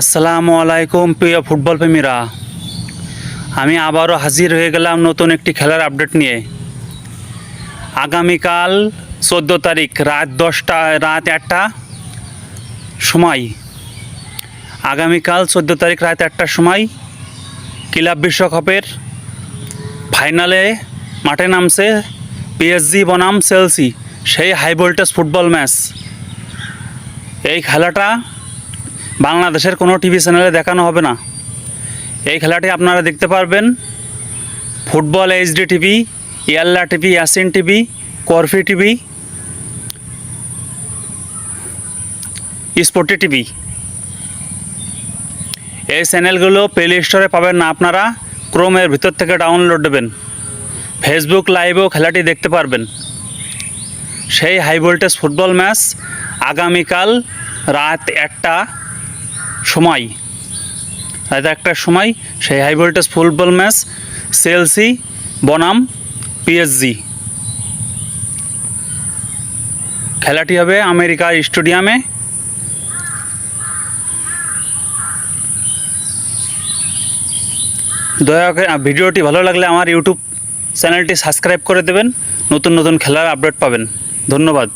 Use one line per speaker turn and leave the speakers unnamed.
আসসালামু আলাইকুম, প্রিয় ফুটবল প্রেমীরা। আমি আবারও হাজির হয়ে গেলাম নতুন একটি খেলার আপডেট নিয়ে। আগামীকাল চোদ্দ তারিখ রাত দশটা, রাত একটা সময়। আগামীকাল চোদ্দ তারিখ রাত একটার সময় ক্লাব বিশ্বকাপের ফাইনালে মাঠে নামছে পিএসজি বনাম, চেলসি। সেই হাই ভোল্টেজ ফুটবল ম্যাচ। এই খেলাটা বাংলাদেশের কোনো টিভি চ্যানেলে দেখানো হবে না। এই খেলাটি আপনারা দেখতে পারবেন। Football HD TV, Yalla TV, Yacine TV, করফি TV, sporty TV. এই চ্যানেলগুলো প্লে স্টোরে পাবেন না আপনারা, ক্রোমের ভিতর থেকে ডাউনলোড দেবেন। ফেসবুক লাইভেও খেলাটি দেখতে পারবেন। সেই হাই ভোল্টেজ ফুটবল ম্যাচ আগামীকাল রাত একটা সময়। রাত একটার সময়, সেই high voltage football match Chelsea বনাম পিএসজি খেলাটি হবে আমেরিকার স্টেডিয়ামে। দয়া করে ভিডিওটি ভালো লাগলে আমার ইউটিউব চ্যানেলটি সাবস্ক্রাইব করে দেবেন। নতুন নতুন খেলার আপডেট পাবেন। ধন্যবাদ।